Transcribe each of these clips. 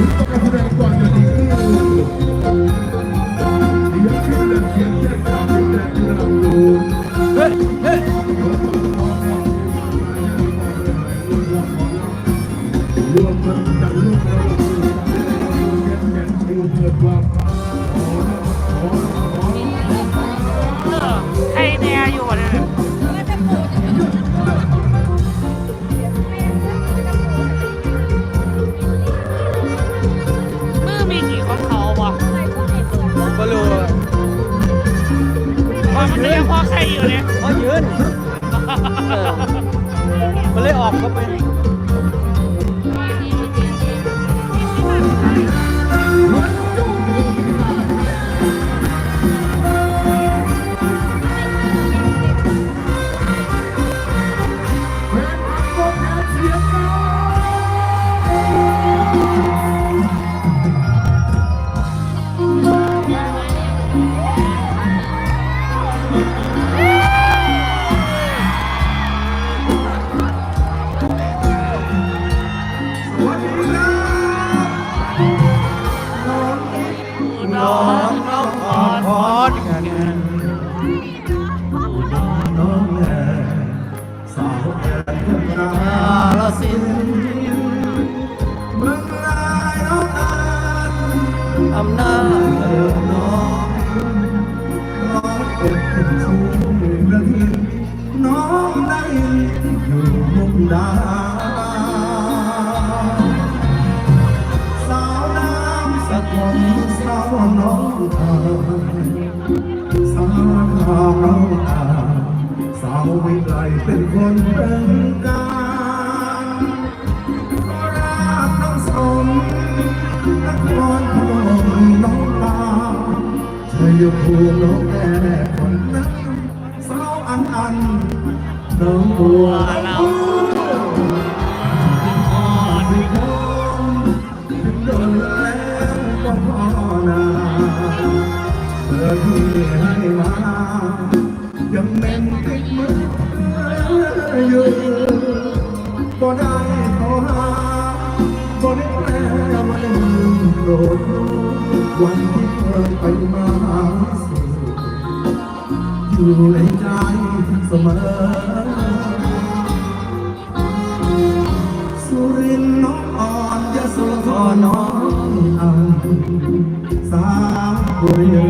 ถึ เนี่ยเขายืน เออมันเลยออกเข้าไปน้ ล ชัยภูมิน้องแก่คนนั้นสาวอันอันน้องบัวน้องอ่อนที่คงถึงโดนแล้วก็พอนาเธอที่ให้มายังเม่นติดมืออยู่บ่ได้โทรหาบ่ได้แปลว่าลืมโกรธ วันที่เคยไปมาสู่อยู่ในใจเสมอ สุรินทร์น้องอ่อนยโสธรน้องอังสามบุรี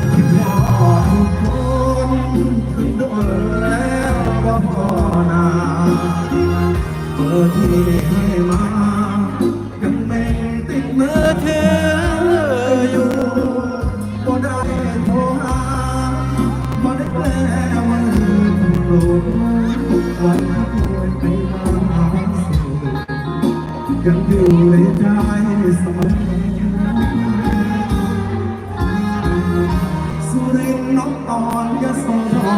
ต่โหเดเดอที่พอทุกคนสาวพันล้านมาบนน้องสาวบนแก้มผู้สาวน้องหมอน้ำดูครับขอบคุณครับเจ็บข้าวเลยนะคิดว่าทุกคนคิดโดนแล้วก็พอนาเปิดที่ให้มายังไม่ติดมือเธออยู่ก็ได้โทรหา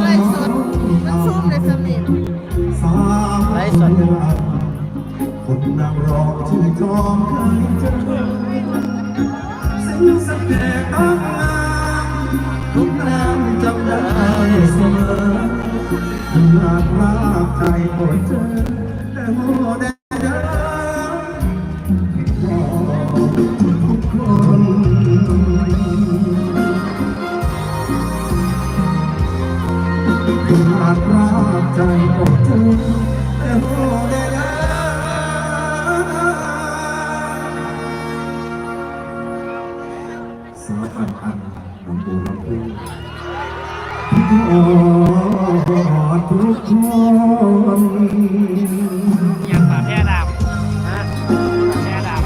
ไรสดน้ำส้มเลยสำเร็จสาวคนนางรองชื่อจอมเคยเจอสิ่งสักแก่ต้องงามทุกน้ำจำได้เสมอหากลาใจหมดเจอแต่โมเด สาวอันอันลำพูลำพูขอทุกคนยังมาแพ้ดำแพ้ดำ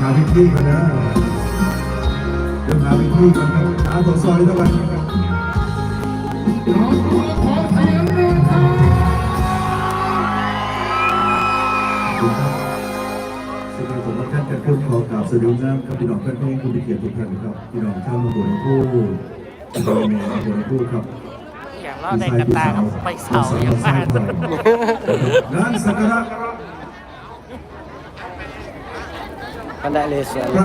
หาพี่พี่กันนะเดี๋ยวหาพี่พี่กันครับหาตัวซอยเท่ากัน สวัสดีน้ำครับพี่น้องเพื่อนพี่คุณเกียรติทุกท่านครับพี่น้องชาวมงคลผู้พี่น้องเมียมงคลผู้ครับอย่างเราได้กระตาไปเสาอย่างบ้านงานสักการะกันเลยเสียพร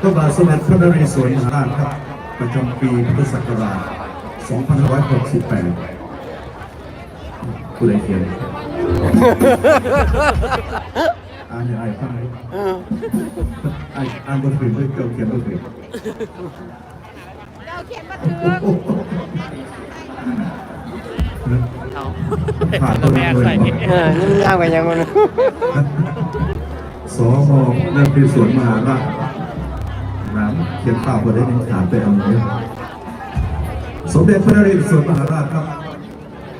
พระบาทสมเด็จพระนเรศวรมหาราชครับประจำปีพุทธศักราช2568ผู้ใดเขียน อ่านอย่างไรฟังไหมอ่านอ่านบทเพลงด้วยเกี่ยวเขียนบทเพลงเราเขียนมาถึงโอ้โหเขาผ่านตัตัววแม่เองเลใส่ยเออนี่มันยากไปยังมันสมนเรศวรมหาราชน้ำเขียนข่าวประเด็นถามไปเอาเลยสมเด็จพระนเรศวรมหาราชครับ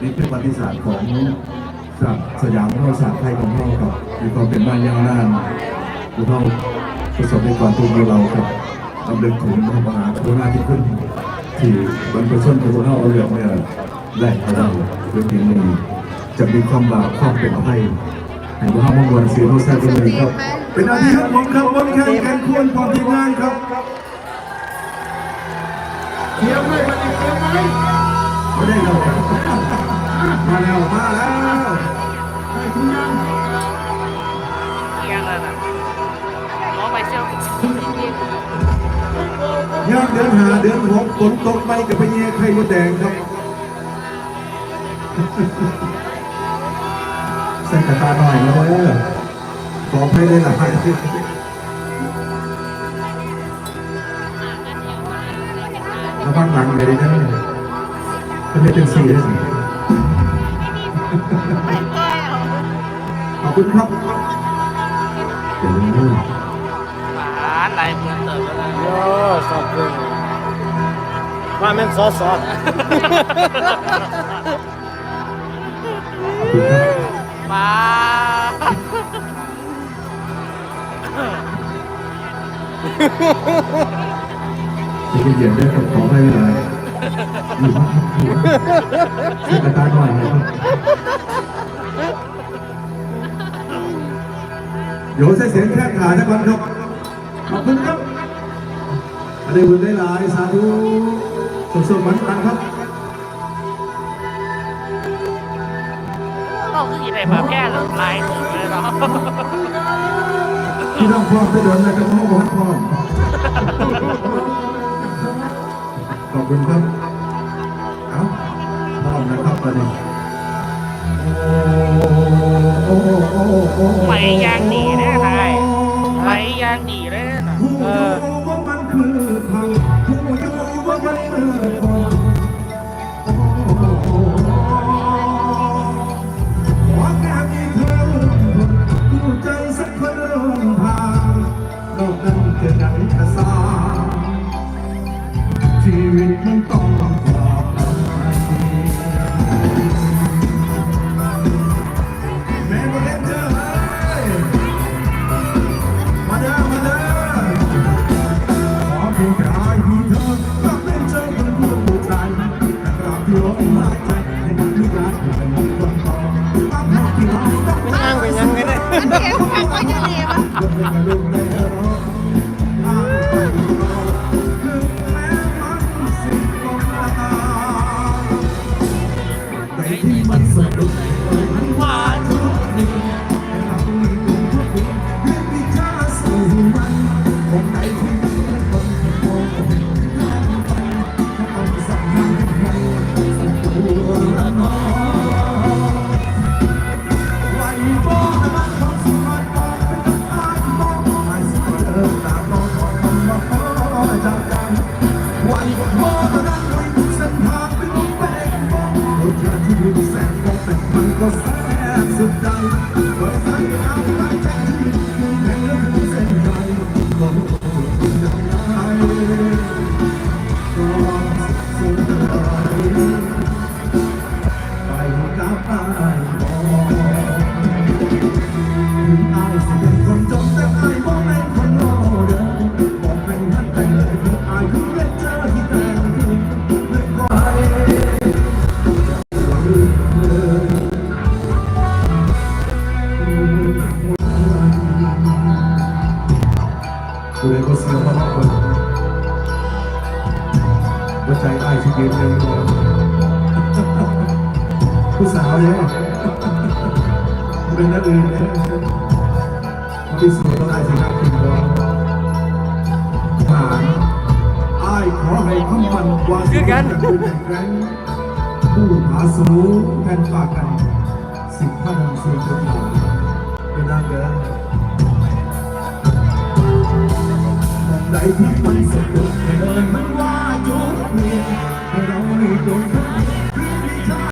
นี่เป็นประวัติศาสตร์ของ ศาสตร์สยามประวัติศาสตร์ไทยของเราครับมีความเป็นมาอย่างนานพวกเราประสบในความทุกข์ของเราครับลำเลิกถึงพระมหาโคราชที่ขึ้นที่บรรพชนของพวกเราเอาเรื่องเนี่ยแรกของเราเรื่องนี้นี่จะมีความบาปความเป็นอภัยให้พวกเรามองวนสีโนแซ่บเลยครับ เป็นอาทิตย์ครับผมครับผมแข่งกันควรพร้อมทีมงานครับเทียมไหมมาดิเทียมไหมไม่ได้ครับ มาแล้ว มาแล้วให้คุณยังเอียงแล้วนะล้อไปเชี่ยวย่างเดือนหาเดือนหกฝนตกไปกับไปเย่ไข่มดแดงครับใส่กระตาหน่อยนะเว้ยขอให้ได้หลายระวังหลังเลยนะมันไม่เป็นสีได้สิ คุณครับเดี๋ยวนี้หาลายมือเติบแล้วโอ้สอบเลยว่าแม่นซอสซอสขอบคุณครับมาที่เป็นเหยียบได้กับขอให้ได้อยู่บ้านอยู่บ้านใส่กระตาหน่อยนะครับ เดี๋ยวใส่เสียงแค่ขาสักวันครับขอบคุณครับอันนี้บุญได้หลายสาธุสุขๆมันตังครับเราคืออะไรแบบแก้หรือลายถึงเลยเนาะพี่น้องพร้อมจะเดินเลยจะพร้อมวัดพร้อมขอบคุณครับ เอาพร้อมนะครับตอนนี้ นั้นจะไหนจะสร้ามชีวิตมันต้อง ก็แสบสุดดา กูเลยก็เสียวมาบอกคนว่าใจอ้ายที่ยืนเลยผู้สาวเนี่ยเป็นนักอื่นเนี่ยที่สุดต้องอ้ายสิครับคุณบอลฐานอ้ายขอให้คำมันว่าสุดจะเป็นอย่างแกร่งผู้หาสูงแทนฝากกัน สิบพันสูงสุดหลายเป็นนางเดิ นใดที่มันสะดุดเดินมันว่าจุดเปลี่ยนเราได้โดนทุก